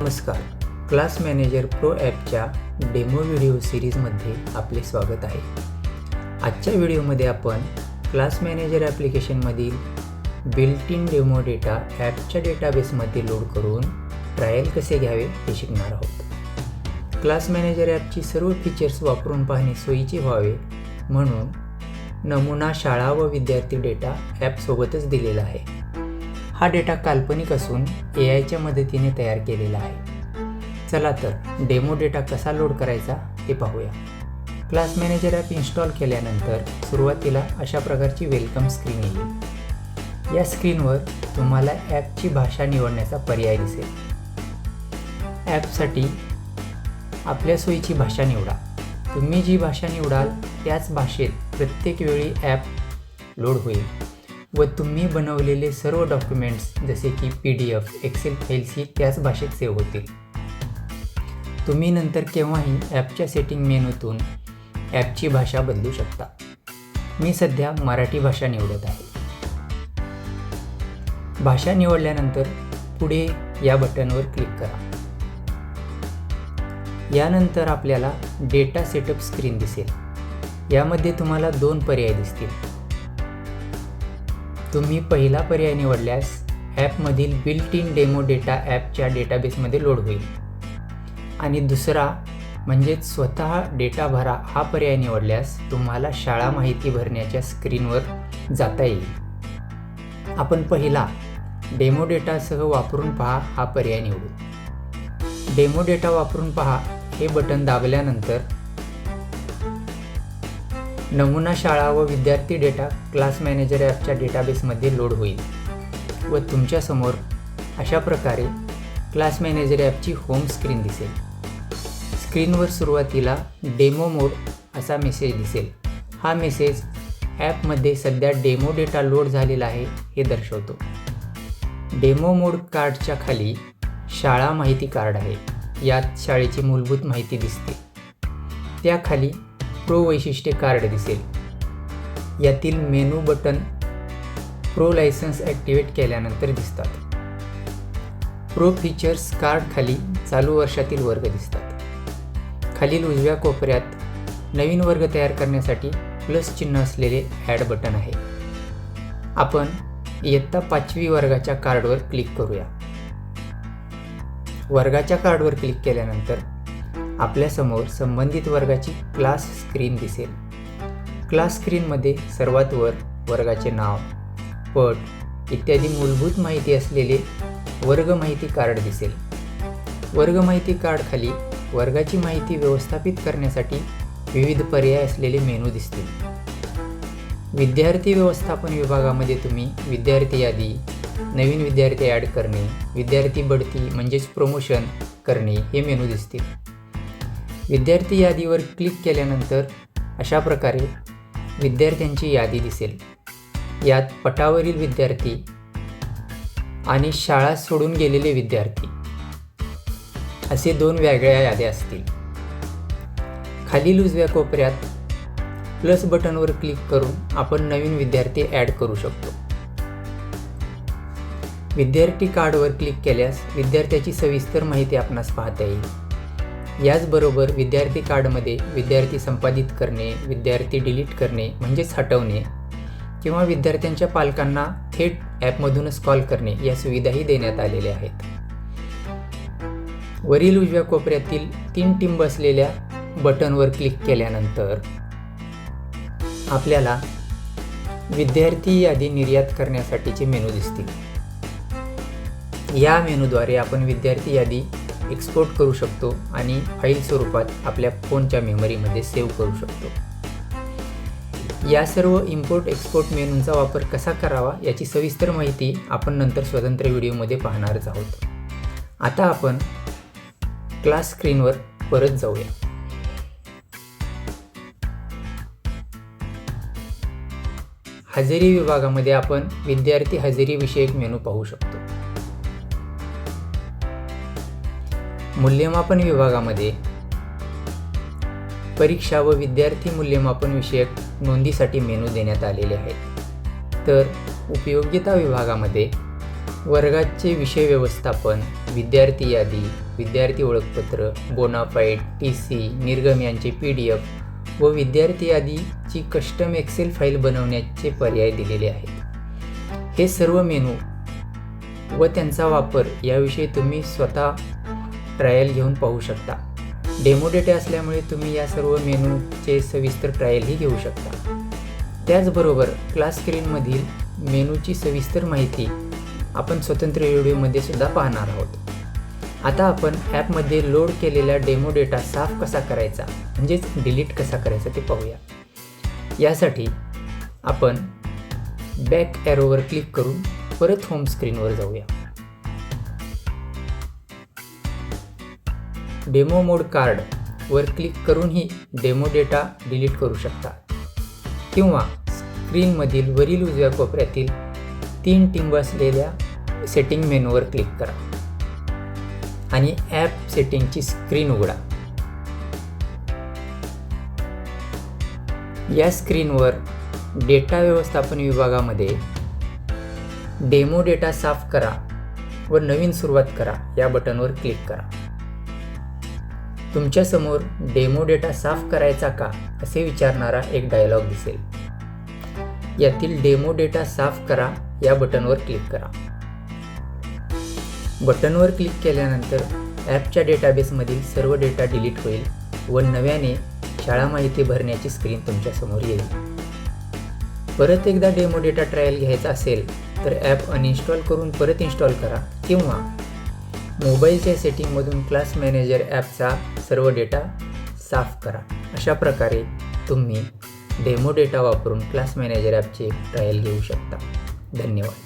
नमस्कार. Class manager pro ॲपच्या demo video सिरीजमध्ये आपले स्वागत आहे. आजच्या व्हिडिओमध्ये आपण क्लास मॅनेजर ॲप्लिकेशनमधील बिल्ट इन डेमो डेटा ॲपच्या डेटाबेसमध्ये लोड करून ट्रायल कसे घ्यावे हे शिकणार आहोत. क्लास मॅनेजर ॲपची सर्व फीचर्स वापरून पाहणे सोयीचे व्हावे म्हणून नमुना शाळा व विद्यार्थी डेटा ॲपसोबतच दिलेला आहे. हा डेटा काल्पनिक असून ए आयच्या मदतीने तयार केलेला आहे. चला तर डेमो डेटा कसा लोड करायचा ते पाहूया. क्लास मॅनेजर ॲप इन्स्टॉल केल्यानंतर सुरुवातीला अशा प्रकारची वेलकम स्क्रीन येईल. या स्क्रीनवर तुम्हाला ॲपची भाषा निवडण्याचा पर्याय दिसेल. ॲपसाठी आपल्या सोयीची भाषा निवडा. तुम्ही जी भाषा निवडाल त्याच भाषेत प्रत्येक वेळी ॲप लोड होईल. व तुम्ही बनवलेले सर्व डॉक्युमेंट्स जसे की पी डी एफ एक्सेल फाईल्सही त्याच भाषेत सेव्ह होतील. तुम्ही नंतर केव्हाही ॲपच्या सेटिंग मेनूतून ॲपची भाषा बदलू शकता. मी सध्या मराठी भाषा निवडत आहे. भाषा निवडल्यानंतर पुढे या बटनवर क्लिक करा. यानंतर आपल्याला डेटा सेटअप स्क्रीन दिसेल. यामध्ये तुम्हाला दोन पर्याय दिसतील. तुम्ही पहिला पर्याय निवडल्यास ॲपमधील बिल्ट इन डेमो डेटा ॲपच्या डेटाबेसमध्ये लोड होईल. आणि दुसरा म्हणजेच स्वतः डेटा भरा हा पर्याय निवडल्यास तुम्हाला शाळा माहिती भरण्याच्या स्क्रीनवर जाता येईल. आपण पहिला डेमो डेटासह वापरून पहा हा पर्याय निवडू. डेमो डेटा वापरून पहा हे बटन दाबल्यानंतर नमुना शाळा व विद्यार्थी डेटा क्लास मॅनेजर ॲपच्या डेटाबेसमध्ये लोड होईल व तुमच्यासमोर अशा प्रकारे क्लास मॅनेजर ॲपची होम स्क्रीन दिसेल. स्क्रीनवर सुरुवातीला डेमो मोड असा मेसेज दिसेल. हा मेसेज ॲपमध्ये सध्या डेमो डेटा लोड झालेला आहे हे दर्शवतो. डेमो मोड कार्डच्या खाली शाळा माहिती कार्ड आहे. यात शाळेची मूलभूत माहिती दिसते. त्याखाली प्रो वैशिष्ट्ये कार्ड दिसेल. यातील menu button pro license activate केल्यानंतर दिसतात. प्रो फीचर्स कार्ड खाली चालू वर्षातील वर्ग दिसतात. खालील उजव्या कोपऱ्यात नवीन वर्ग तयार करण्यासाठी प्लस चिन्ह असलेले ॲड बटन आहे. आपण इयत्ता पाचवी वर्गाच्या कार्डवर क्लिक करूया. वर्गाच्या कार्डवर क्लिक केल्यानंतर आपल्यासमोर संबंधित वर्गाची क्लास स्क्रीन दिसेल. क्लास स्क्रीनमध्ये सर्वात वर वर्गाचे नाव पट इत्यादी मूलभूत माहिती असलेले वर्ग माहिती कार्ड दिसेल. वर्ग माहिती कार्डखाली वर्गाची माहिती व्यवस्थापित करण्यासाठी विविध पर्याय असलेले मेनू दिसतील. विद्यार्थी व्यवस्थापन विभागामध्ये तुम्ही विद्यार्थी यादी नवीन विद्यार्थी ॲड करणे विद्यार्थी बढती म्हणजेच प्रमोशन करणे हे मेनू दिसतील. विद्यार्थी यादीवर क्लिक केल्यानंतर अशा प्रकारे विद्यार्थ्यांची यादी दिसेल. यात पटावरील विद्यार्थी आणि शाळा सोडून गेलेले विद्यार्थी असे दोन वेगळ्या याद्या असतील. खालील उजव्या कोपऱ्यात प्लस बटनवर क्लिक करून आपण नवीन विद्यार्थी ॲड करू शकतो. विद्यार्थी कार्डवर क्लिक केल्यास विद्यार्थ्याची सविस्तर माहिती आपणास पाहता येईल. याचबरोबर विद्यार्थी कार्डमध्ये विद्यार्थी संपादित करणे विद्यार्थी डिलीट करणे म्हणजेच हटवणे किंवा विद्यार्थ्यांच्या पालकांना थेट ॲपमधूनच कॉल करणे या सुविधाही देण्यात आलेल्या आहेत. वरील उजव्या कोपऱ्यातील तीन टिंब असलेल्या बटनवर क्लिक केल्यानंतर आपल्याला विद्यार्थी यादी निर्यात करण्यासाठीचे मेनू दिसतील. या मेनूद्वारे आपण विद्यार्थी यादी एक्सपोर्ट करू शकतो आणि फाईल स्वरूपात आपल्या फोनच्या मेमरीमध्ये सेव्ह करू शकतो. या सर्व इम्पोर्ट एक्सपोर्ट मेनूंचा वापर कसा करावा याची सविस्तर माहिती आपण नंतर स्वतंत्र व्हिडिओमध्ये पाहणारच आहोत. आता आपण क्लास स्क्रीनवर परत जाऊया. हजेरी विभागामध्ये आपण विद्यार्थी हजेरी विषयक मेनू पाहू शकतो. मूल्यमापन विभागामध्ये परीक्षा व विद्यार्थी मूल्यमापन विषयक नोंदीसाठी मेनू देण्यात आलेले आहेत. तर उपयोगिता विभागामध्ये वर्गाचे विषय व्यवस्थापन विद्यार्थी यादी विद्यार्थी ओळखपत्र बोनाफाईड टी सी निर्गम यांचे पी डी एफ व विद्यार्थी यादीची कस्टम एक्सेल फाईल बनवण्याचे पर्याय दिलेले आहेत. हे सर्व मेनू व त्यांचा वापर याविषयी तुम्ही स्वतः ट्रायल घेऊन पाहू शकता. डेमो डेटा असल्यामुळे तुम्ही या सर्व मेनूचे सविस्तर ट्रायलही घेऊ शकता. त्याचबरोबर क्लास स्क्रीनमधील मेनूची सविस्तर माहिती आपण स्वतंत्र व्हिडिओमध्ये सुद्धा पाहणार आहोत. आता आपण ॲपमध्ये लोड केलेला डेमो डेटा साफ कसा करायचा म्हणजेच डिलीट कसा करायचा ते पाहूया. यासाठी आपण बॅक ॲरोवर क्लिक करून परत होम स्क्रीनवर जाऊया. डेमो मोड कार्ड वर क्लिक करूनही डेमो डेटा डिलीट करू शकता. किंवा स्क्रीनमधील वरील उजव्या कोपऱ्यातील तीन टिंब असलेल्या सेटिंग मेनूवर क्लिक करा. आणि ॲप सेटिंगची स्क्रीन उघडा. या स्क्रीनवर डेटा व्यवस्थापन विभागामध्ये डेमो डेटा साफ करा व नवीन सुरुवात करा या बटनवर क्लिक करा. तुमच्यासमोर डेमो डेटा साफ करायचा का असे विचारणारा एक डायलॉग दिसेल. यातील डेमो डेटा साफ करा या बटनवर क्लिक करा. बटनवर क्लिक केल्यानंतर ॲपच्या डेटाबेसमधील सर्व डेटा डिलीट होईल व नव्याने शाळा माहिती भरण्याची स्क्रीन तुमच्यासमोर येईल. परत एकदा डेमो डेटा ट्रायल घ्यायचा असेल तर ॲप अनइन्स्टॉल करून परत इन्स्टॉल करा किंवा मोबाईलच्या सेटिंगमधून क्लास मॅनेजर ॲपचा सर्व डेटा साफ करा. अशा प्रकारे तुम्ही डेमो डेटा वापरून क्लास मॅनेजर ॲपचे ट्रायल घेऊ शकता. धन्यवाद.